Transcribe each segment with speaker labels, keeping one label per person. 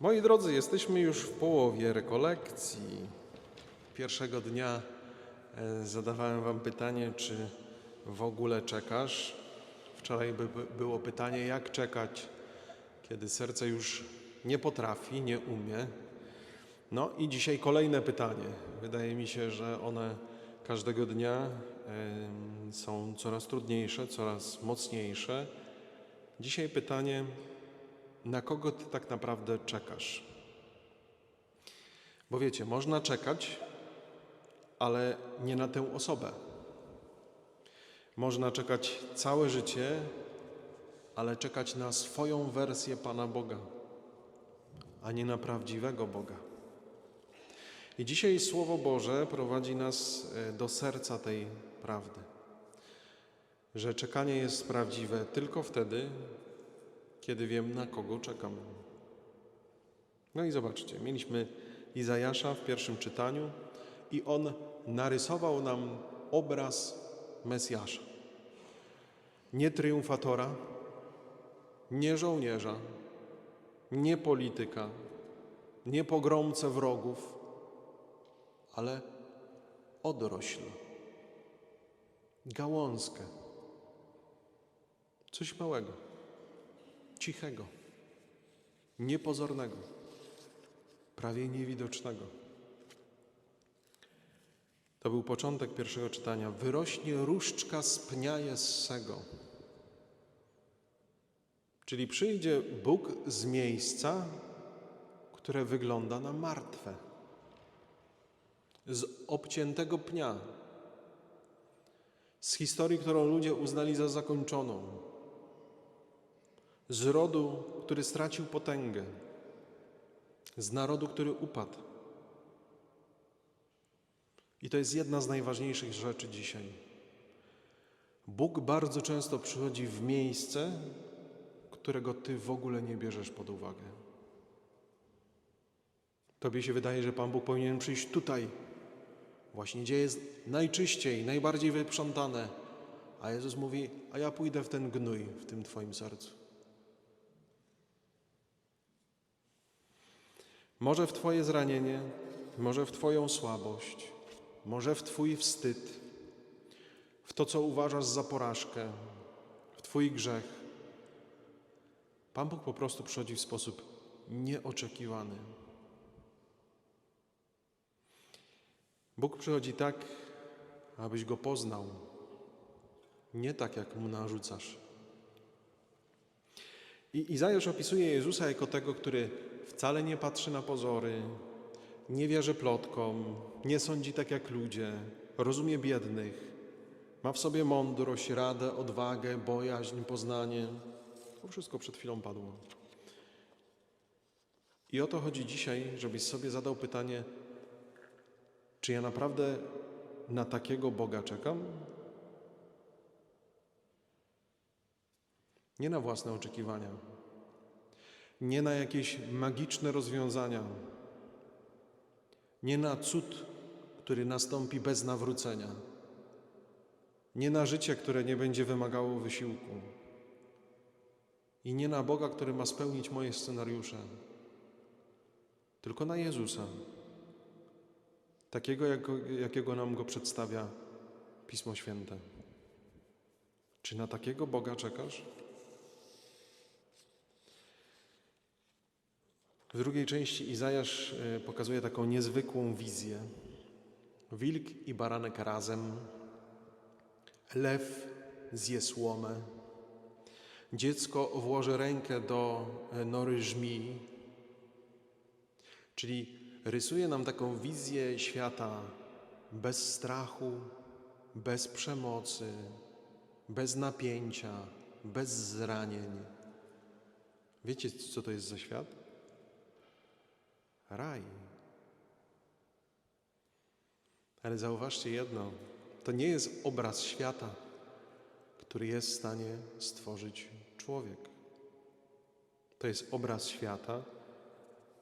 Speaker 1: Moi drodzy, jesteśmy już w połowie rekolekcji. Pierwszego dnia e, zadawałem Wam pytanie, czy w ogóle czekasz. Wczoraj by, by było pytanie, jak czekać, kiedy serce już nie potrafi, nie umie. No i dzisiaj kolejne pytanie. Wydaje mi się, że one każdego dnia em, są coraz trudniejsze, coraz mocniejsze. Dzisiaj pytanie, na kogo ty tak naprawdę czekasz? Bo wiecie, można czekać, ale nie na tę osobę. Można czekać całe życie, ale czekać na swoją wersję Pana Boga, a nie na prawdziwego Boga. I dzisiaj Słowo Boże prowadzi nas e, do serca tej prawdy, że czekanie jest prawdziwe tylko wtedy, kiedy wiem, na kogo czekam. No i zobaczcie, mieliśmy Izajasza w pierwszym czytaniu i on narysował nam obraz Mesjasza. Nie triumfatora, nie żołnierza, nie polityka, nie pogromcę wrogów, ale odrośl, gałązkę, coś małego cichego, niepozornego, prawie niewidocznego. To był początek pierwszego czytania. Wyrośnie różdżka z pnia Jessego. Czyli przyjdzie Bóg z miejsca, które wygląda na martwe. Z obciętego pnia. Z historii, którą ludzie uznali za zakończoną z rodu, który stracił potęgę, z narodu, który upadł. I to jest jedna z najważniejszych rzeczy dzisiaj. Bóg bardzo często przychodzi w miejsce, którego ty w ogóle nie bierzesz pod uwagę. Tobie się wydaje, że Pan Bóg powinien przyjść tutaj, właśnie gdzie jest najczyściej, najbardziej wyprzątane. A Jezus mówi: A ja pójdę w ten gnój w tym Twoim sercu. Może w Twoje zranienie, może w Twoją słabość, może w Twój wstyd, w to, co uważasz za porażkę, w Twój grzech. Pan Bóg po prostu przychodzi w sposób nieoczekiwany. Bóg przychodzi tak, abyś go poznał, nie tak, jak mu narzucasz. I Izajasz opisuje Jezusa jako tego, który wcale nie patrzy na pozory, nie wierzy plotkom, nie sądzi tak jak ludzie, rozumie biednych, ma w sobie mądrość, radę, odwagę, bojaźń, poznanie. To wszystko przed chwilą padło. I o to chodzi dzisiaj, żebyś sobie zadał pytanie, czy ja naprawdę na takiego Boga czekam? Nie na własne oczekiwania, nie na jakieś magiczne rozwiązania, nie na cud, który nastąpi bez nawrócenia, nie na życie, które nie będzie wymagało wysiłku. I nie na Boga, który ma spełnić moje scenariusze, tylko na Jezusa, takiego, jakiego nam go przedstawia Pismo Święte. Czy na takiego Boga czekasz? W drugiej części Izajasz e, pokazuje taką niezwykłą wizję. Wilk i baranek razem, lew zje słomę, dziecko włoży rękę do e, nory żmii, czyli rysuje nam taką wizję świata bez strachu, bez przemocy, bez napięcia, bez zranień. Wiecie, co to jest za świat? Raj. Ale zauważcie jedno: to nie jest obraz świata, który jest w stanie stworzyć człowiek. To jest obraz świata,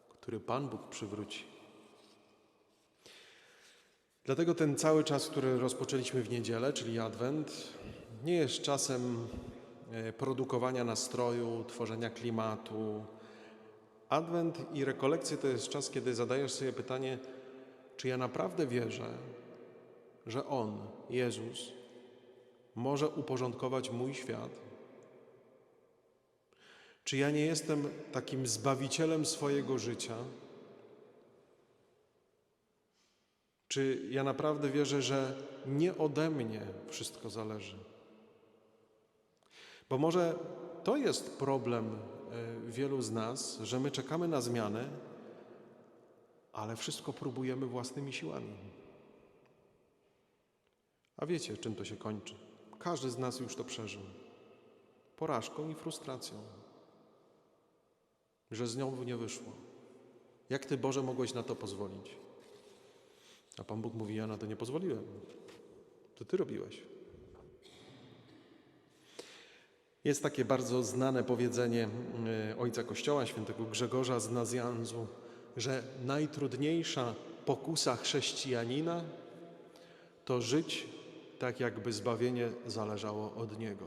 Speaker 1: który Pan Bóg przywróci. Dlatego ten cały czas, który rozpoczęliśmy w niedzielę, czyli Adwent, nie jest czasem e, produkowania nastroju, tworzenia klimatu, Adwent i rekolekcje to jest czas, kiedy zadajesz sobie pytanie, czy ja naprawdę wierzę, że On, Jezus, może uporządkować mój świat? Czy ja nie jestem takim zbawicielem swojego życia? Czy ja naprawdę wierzę, że nie ode mnie wszystko zależy? Bo może to jest problem wielu z nas, że my czekamy na zmianę, ale wszystko próbujemy własnymi siłami. A wiecie, czym to się kończy? Każdy z nas już to przeżył. Porażką i frustracją. Że znowu nie wyszło. Jak Ty, Boże, mogłeś na to pozwolić? A Pan Bóg mówi, ja na to nie pozwoliłem. To Ty robiłeś. Jest takie bardzo znane powiedzenie e, ojca Kościoła, świętego Grzegorza z Nazjanzu, że najtrudniejsza pokusa chrześcijanina to żyć tak, jakby zbawienie zależało od Niego.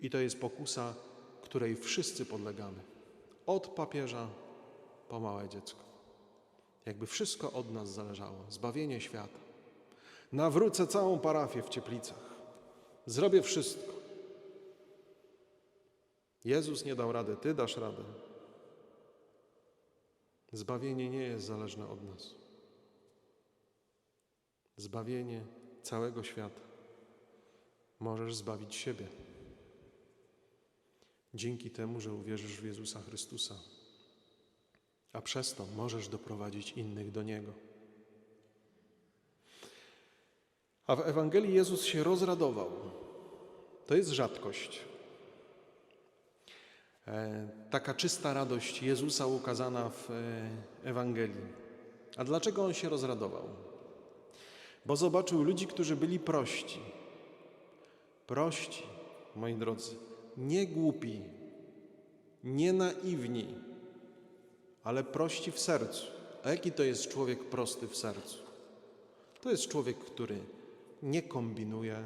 Speaker 1: I to jest pokusa, której wszyscy podlegamy. Od papieża po małe dziecko. Jakby wszystko od nas zależało. Zbawienie świata. Nawrócę całą parafię w Cieplicach. Zrobię wszystko. Jezus nie dał rady, Ty dasz radę. Zbawienie nie jest zależne od nas. Zbawienie całego świata. Możesz zbawić siebie. Dzięki temu, że uwierzysz w Jezusa Chrystusa. A przez to możesz doprowadzić innych do Niego. A w Ewangelii Jezus się rozradował. To jest rzadkość. E, taka czysta radość Jezusa ukazana w e, Ewangelii. A dlaczego on się rozradował? Bo zobaczył ludzi, którzy byli prości. Prości, moi drodzy, nie głupi, nie naiwni, ale prości w sercu. A jaki to jest człowiek prosty w sercu? To jest człowiek, który nie kombinuje,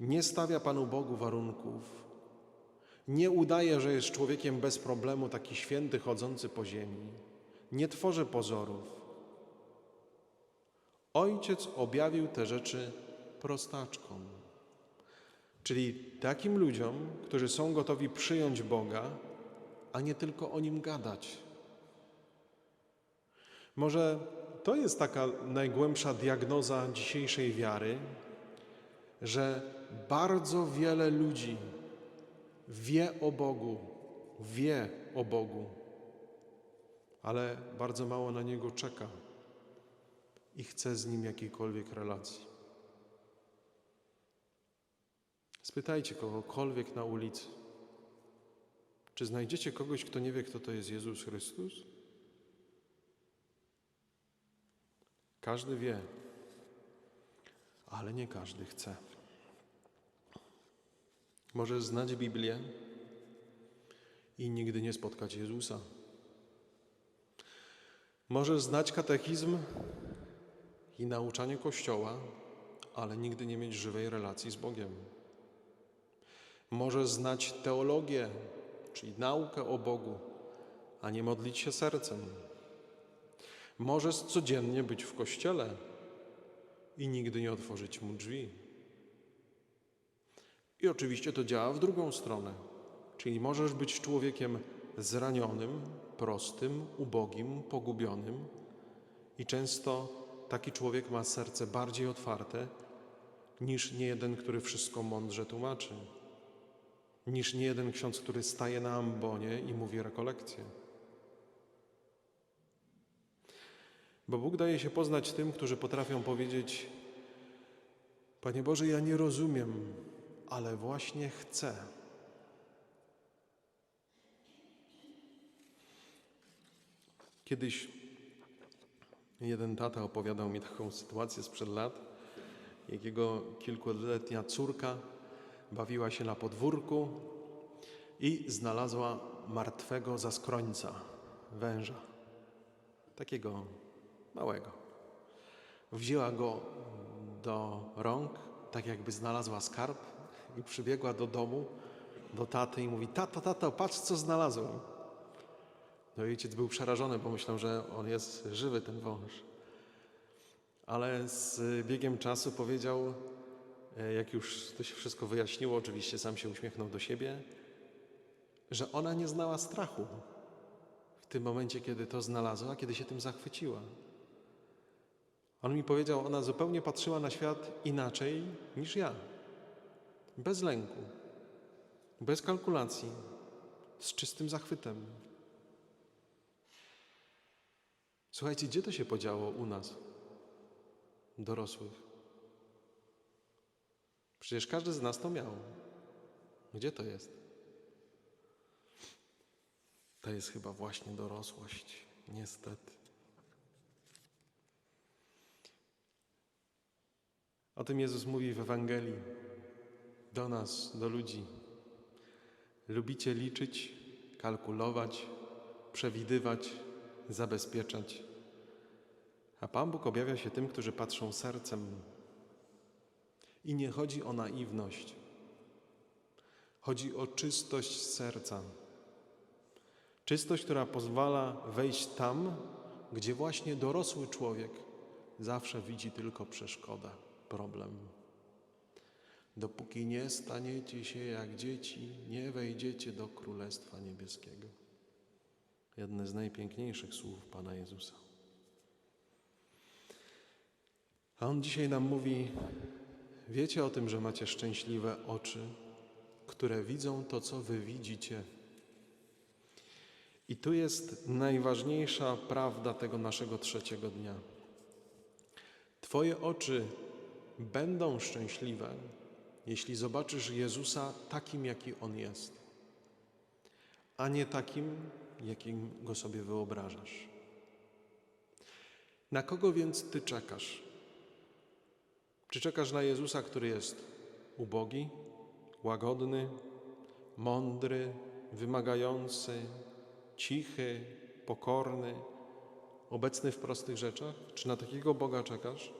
Speaker 1: nie stawia Panu Bogu warunków, nie udaje, że jest człowiekiem bez problemu, taki święty chodzący po ziemi. Nie tworzy pozorów. Ojciec objawił te rzeczy prostaczkom, czyli takim ludziom, którzy są gotowi przyjąć Boga, a nie tylko o nim gadać. Może to jest taka najgłębsza diagnoza dzisiejszej wiary, że bardzo wiele ludzi wie o Bogu, wie o Bogu, ale bardzo mało na Niego czeka i chce z Nim jakiejkolwiek relacji. Spytajcie kogokolwiek na ulicy, czy znajdziecie kogoś, kto nie wie, kto to jest Jezus Chrystus? Każdy wie, ale nie każdy chce. Możesz znać Biblię i nigdy nie spotkać Jezusa. Możesz znać katechizm i nauczanie Kościoła, ale nigdy nie mieć żywej relacji z Bogiem. Możesz znać teologię, czyli naukę o Bogu, a nie modlić się sercem. Możesz codziennie być w kościele i nigdy nie otworzyć mu drzwi. I oczywiście to działa w drugą stronę. Czyli możesz być człowiekiem zranionym, prostym, ubogim, pogubionym, i często taki człowiek ma serce bardziej otwarte niż niejeden, który wszystko mądrze tłumaczy, niż niejeden ksiądz, który staje na ambonie i mówi rekolekcje. Bo Bóg daje się poznać tym, którzy potrafią powiedzieć: Panie Boże, ja nie rozumiem, ale właśnie chcę. Kiedyś jeden tata opowiadał mi taką sytuację sprzed lat, jak jego kilkuletnia córka bawiła się na podwórku i znalazła martwego zaskrońca, węża, takiego małego. Wzięła go do rąk, tak jakby znalazła skarb i przybiegła do domu do taty i mówi: Tato, tato, patrz co znalazłem. No i ojciec był przerażony, bo myślał, że on jest żywy, ten wąż. Ale z biegiem czasu powiedział, e, jak już to się wszystko wyjaśniło, oczywiście sam się uśmiechnął do siebie, że ona nie znała strachu w tym momencie, kiedy to znalazła, kiedy się tym zachwyciła. On mi powiedział, ona zupełnie patrzyła na świat inaczej niż ja. Bez lęku, bez kalkulacji, z czystym zachwytem. Słuchajcie, gdzie to się podziało u nas, dorosłych? Przecież każdy z nas to miał. Gdzie to jest? To jest chyba właśnie dorosłość, niestety. O tym Jezus mówi w Ewangelii do nas, do ludzi. Lubicie liczyć, kalkulować, przewidywać, zabezpieczać. A Pan Bóg objawia się tym, którzy patrzą sercem. I nie chodzi o naiwność. Chodzi o czystość serca. Czystość, która pozwala wejść tam, gdzie właśnie dorosły człowiek zawsze widzi tylko przeszkodę, problem. Dopóki nie staniecie się jak dzieci, nie wejdziecie do Królestwa Niebieskiego. Jedne z najpiękniejszych słów Pana Jezusa. A On dzisiaj nam mówi: Wiecie o tym, że macie szczęśliwe oczy, które widzą to, co wy widzicie. I tu jest najważniejsza prawda tego naszego trzeciego dnia. Twoje oczy będą szczęśliwe, jeśli zobaczysz Jezusa takim, jaki On jest, a nie takim, jakim Go sobie wyobrażasz. Na kogo więc Ty czekasz? Czy czekasz na Jezusa, który jest ubogi, łagodny, mądry, wymagający, cichy, pokorny, obecny w prostych rzeczach? Czy na takiego Boga czekasz?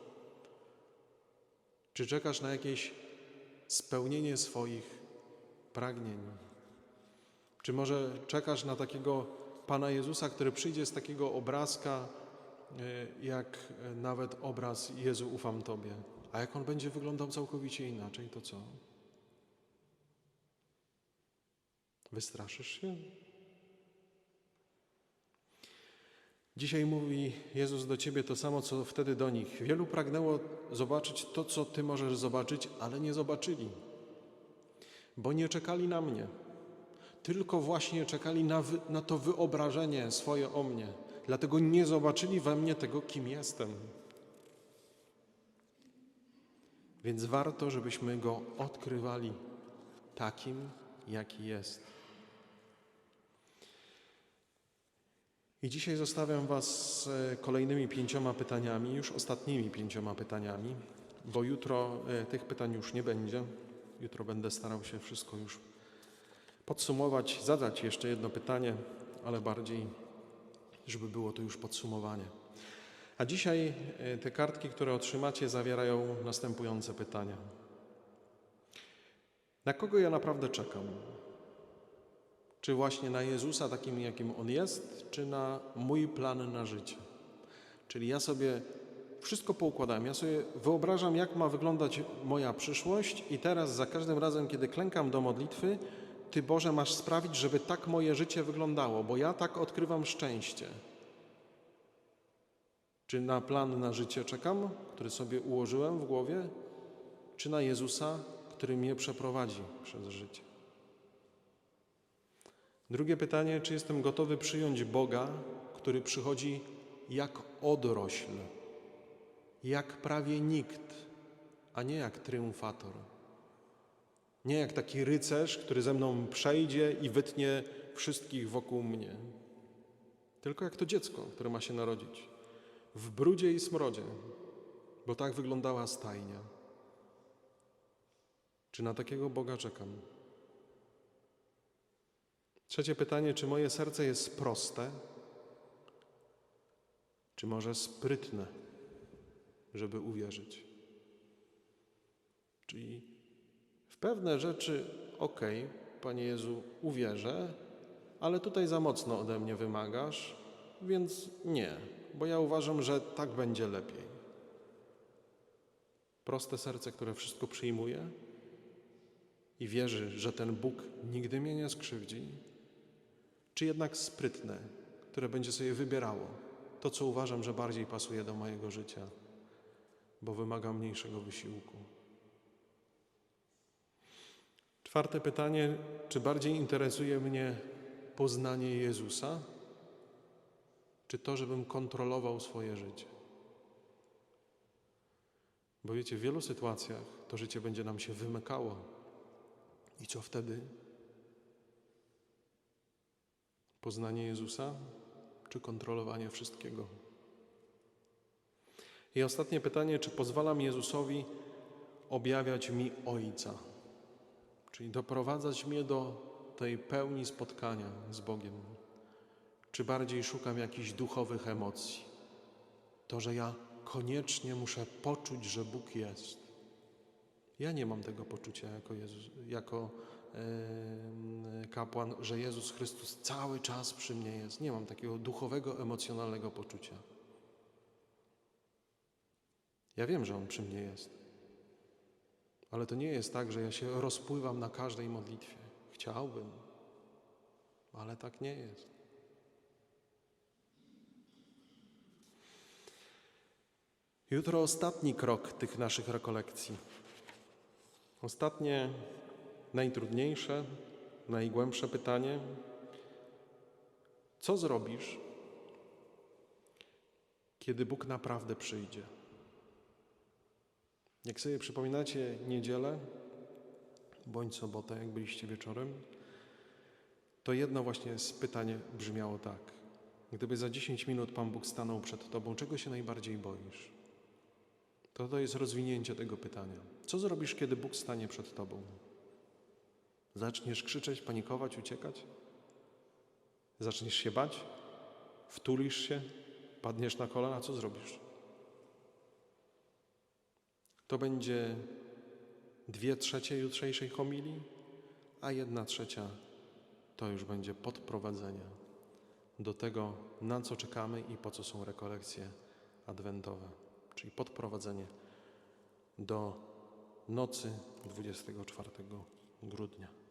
Speaker 1: Czy czekasz na jakieś spełnienie swoich pragnień? Czy może czekasz na takiego Pana Jezusa, który przyjdzie z takiego obrazka, e, jak nawet obraz Jezu ufam Tobie? A jak on będzie wyglądał całkowicie inaczej, to co? Wystraszysz się? Dzisiaj mówi Jezus do ciebie to samo, co wtedy do nich. Wielu pragnęło zobaczyć to, co ty możesz zobaczyć, ale nie zobaczyli, bo nie czekali na mnie. Tylko właśnie czekali na, na to wyobrażenie swoje o mnie. Dlatego nie zobaczyli we mnie tego, kim jestem. Więc warto, żebyśmy go odkrywali takim, jaki jest. I dzisiaj zostawiam Was z e, kolejnymi pięcioma pytaniami, już ostatnimi pięcioma pytaniami, bo jutro e, tych pytań już nie będzie. Jutro będę starał się wszystko już podsumować, zadać jeszcze jedno pytanie, ale bardziej, żeby było to już podsumowanie. A dzisiaj e, te kartki, które otrzymacie, zawierają następujące pytania. Na kogo ja naprawdę czekam? Czy właśnie na Jezusa takim, jakim On jest, czy na mój plan na życie? Czyli ja sobie wszystko poukładałem. Ja sobie wyobrażam, jak ma wyglądać moja przyszłość, i teraz za każdym razem, kiedy klękam do modlitwy, Ty Boże masz sprawić, żeby tak moje życie wyglądało, bo ja tak odkrywam szczęście. Czy na plan na życie czekam, który sobie ułożyłem w głowie, czy na Jezusa, który mnie przeprowadzi przez życie? Drugie pytanie, czy jestem gotowy przyjąć Boga, który przychodzi jak odrośl, jak prawie nikt, a nie jak triumfator. Nie jak taki rycerz, który ze mną przejdzie i wytnie wszystkich wokół mnie. Tylko jak to dziecko, które ma się narodzić. W brudzie i smrodzie, bo tak wyglądała stajnia. Czy na takiego Boga czekam? Trzecie pytanie, czy moje serce jest proste, czy może sprytne, żeby uwierzyć? Czyli w pewne rzeczy ok, Panie Jezu, uwierzę, ale tutaj za mocno ode mnie wymagasz, więc nie, bo ja uważam, że tak będzie lepiej. Proste serce, które wszystko przyjmuje i wierzy, że ten Bóg nigdy mnie nie skrzywdzi, czy jednak sprytne, które będzie sobie wybierało to, co uważam, że bardziej pasuje do mojego życia, bo wymaga mniejszego wysiłku. Czwarte pytanie: czy bardziej interesuje mnie poznanie Jezusa, czy to, żebym kontrolował swoje życie? Bo wiecie, w wielu sytuacjach to życie będzie nam się wymykało. I co wtedy? Poznanie Jezusa, czy kontrolowanie wszystkiego? I ostatnie pytanie: czy pozwalam Jezusowi objawiać mi Ojca? Czyli doprowadzać mnie do tej pełni spotkania z Bogiem? Czy bardziej szukam jakichś duchowych emocji? To, że ja koniecznie muszę poczuć, że Bóg jest. Ja nie mam tego poczucia jako, Jezus, jako kapłan, że Jezus Chrystus cały czas przy mnie jest. Nie mam takiego duchowego, emocjonalnego poczucia. Ja wiem, że On przy mnie jest. Ale to nie jest tak, że ja się rozpływam na każdej modlitwie. Chciałbym, ale tak nie jest. Jutro ostatni krok tych naszych rekolekcji. Ostatnie, najtrudniejsze, najgłębsze pytanie: co zrobisz, kiedy Bóg naprawdę przyjdzie? Jak sobie przypominacie niedzielę bądź sobotę, jak byliście wieczorem, to jedno właśnie z pytań brzmiało tak. Gdyby za 10 minut Pan Bóg stanął przed Tobą, czego się najbardziej boisz? To to jest rozwinięcie tego pytania. Co zrobisz, kiedy Bóg stanie przed Tobą? Zaczniesz krzyczeć, panikować, uciekać? Zaczniesz się bać? Wtulisz się? Padniesz na kolana? Co zrobisz? To będzie dwie trzecie jutrzejszej homilii, a jedna trzecia to już będzie podprowadzenie do tego, na co czekamy i po co są rekolekcje adwentowe, czyli podprowadzenie do nocy 24 grudnia.